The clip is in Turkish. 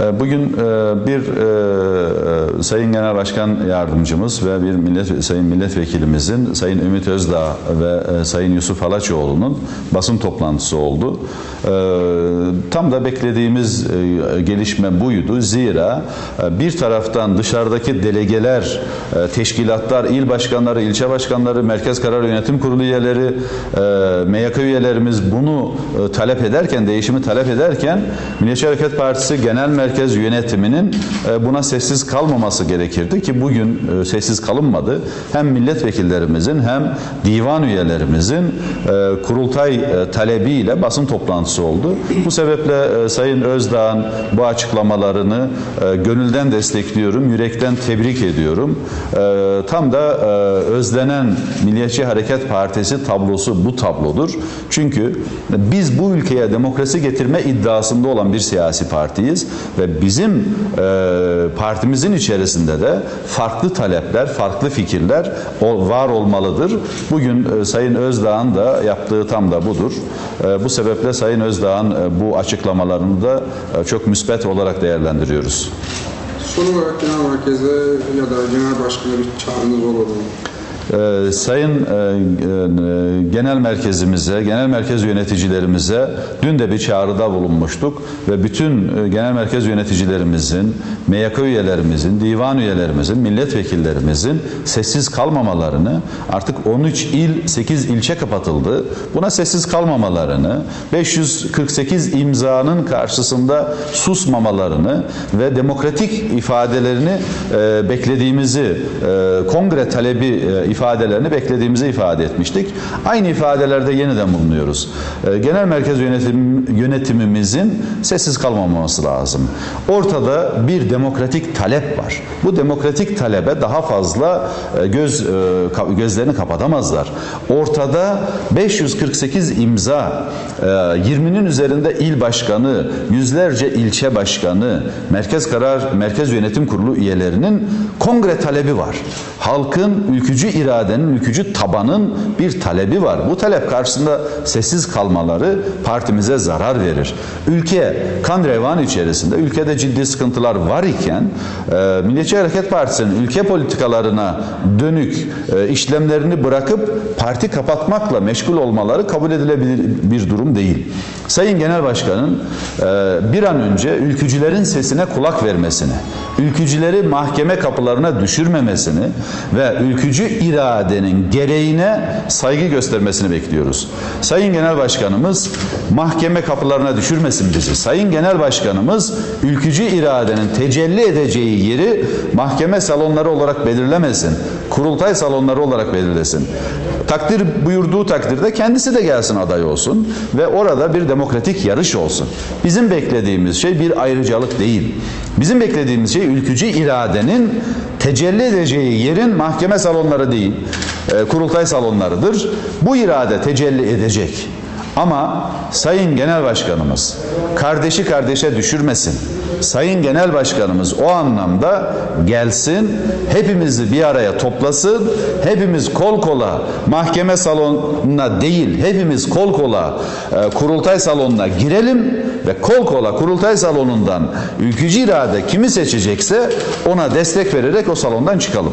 E, Bugün e, bir e, Sayın Genel Başkan Yardımcımız ve bir millet, Sayın Milletvekilimizin Sayın Ümit Özdağ ve e, Sayın Yusuf Halaçoğlu'nun basın toplantısı oldu. E, Tam da beklediğimiz e, gelişme buydu. Zira bir taraftan dışarıdaki delegeler, teşkilatlar, il başkanları, ilçe başkanları, Merkez Karar Yönetim Kurulu üyeleri, MYK üyelerimiz bunu talep ederken, değişimi talep ederken Milliyetçi Hareket Partisi Genel Merkez Yönetiminin buna sessiz kalmaması gerekirdi ki bugün e, sessiz kalınmadı. Hem milletvekillerimizin hem divan üyelerimizin e, kurultay e, talebiyle basın toplantısı oldu. Bu sebeple Sayın Özdağ'ın bu açıklamalarını gönülden destekliyorum, yürekten tebrik ediyorum. Tam da özlenen Milliyetçi Hareket Partisi tablosu bu tablodur. Çünkü biz bu ülkeye demokrasi getirme iddiasında olan bir siyasi partiyiz ve bizim partimizin içerisinde de farklı talepler, farklı fikirler var olmalıdır. Bugün e, Sayın Özdağ'ın da yaptığı tam da budur. E, bu sebeple Sayın Özdağ'ın e, bu açıklamalarını da çok müspet olarak değerlendiriyoruz. Son olarak genel merkeze ya da genel başkana bir çağrınız olur mu? Ee, Sayın e, e, Genel Merkezimize, Genel Merkez yöneticilerimize dün de bir çağrıda bulunmuştuk ve bütün e, Genel Merkez yöneticilerimizin, MYK üyelerimizin, divan üyelerimizin, milletvekillerimizin sessiz kalmamalarını artık 13 il, 8 ilçe kapatıldı. Buna sessiz kalmamalarını, 548 imzanın karşısında susmamalarını ve demokratik ifadelerini e, beklediğimizi, e, kongre talebi e, ifadelerini beklediğimizi ifade etmiştik. Aynı ifadelerde yeniden bulunuyoruz. E, Genel merkez yönetim, yönetimimizin sessiz kalmaması lazım. Ortada bir demokratik talep var. Bu demokratik talebe daha fazla e, göz e, gözlerini kapatamazlar. Ortada 548 imza, e, 20'nin üzerinde il başkanı, yüzlerce ilçe başkanı, merkez karar, merkez yönetim kurulu üyelerinin kongre talebi var. Halkın ülkücü iradenin, ülkücü tabanın bir talebi var. Bu talep karşısında sessiz kalmaları partimize zarar verir. Ülke kan revan içerisinde, ülkede ciddi sıkıntılar var iken e, Milliyetçi Hareket Partisi'nin ülke politikalarına dönük e, işlemlerini bırakıp parti kapatmakla meşgul olmaları kabul edilebilir bir durum değil. Sayın Genel Başkan'ın e, bir an önce ülkücülerin sesine kulak vermesini, ülkücüleri mahkeme kapılarına düşürmemesini ve ülkücü iradenin gereğine saygı göstermesini bekliyoruz. Sayın Genel Başkanımız mahkeme kapılarına düşürmesin bizi. Sayın Genel Başkanımız ülkücü iradenin tecelli edeceği yeri mahkeme salonları olarak belirlemesin. Kurultay salonları olarak belirlesin. Takdir buyurduğu takdirde kendisi de gelsin aday olsun ve orada bir demokratik yarış olsun. Bizim beklediğimiz şey bir ayrıcalık değil. Bizim beklediğimiz şey ülkücü iradenin tecelli edeceği yerin mahkeme salonları değil, e, kurultay salonlarıdır. Bu irade tecelli edecek. Ama Sayın Genel Başkanımız kardeşi kardeşe düşürmesin. Sayın Genel Başkanımız o anlamda gelsin, hepimizi bir araya toplasın, hepimiz kol kola mahkeme salonuna değil, hepimiz kol kola e, kurultay salonuna girelim ve kol kola kurultay salonundan ülkücü irade kimi seçecekse ona destek vererek o salondan çıkalım.